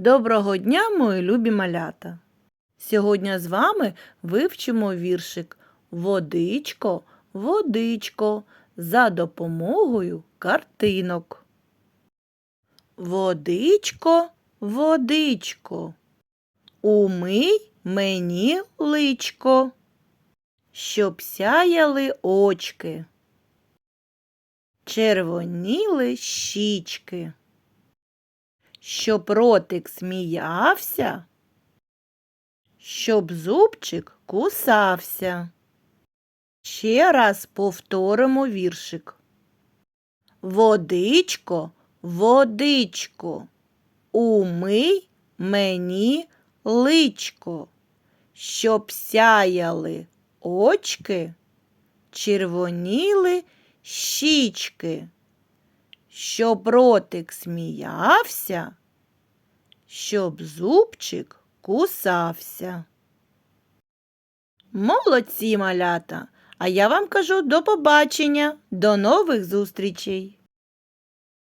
Доброго дня, мої любі малята! Сьогодні з вами вивчимо віршик Водичко, водичко за допомогою картинок. Водичко, водичко, умий мені личко, щоб сяяли очки, червоніли щічки щоб ротик сміявся, щоб зубчик кусався. Ще раз повторимо віршик. Водичко, водичко, умий мені личко, щоб сяяли очки, червоніли щічки щоб ротик сміявся, щоб зубчик кусався. Молодці малята! А я вам кажу до побачення, до нових зустрічей!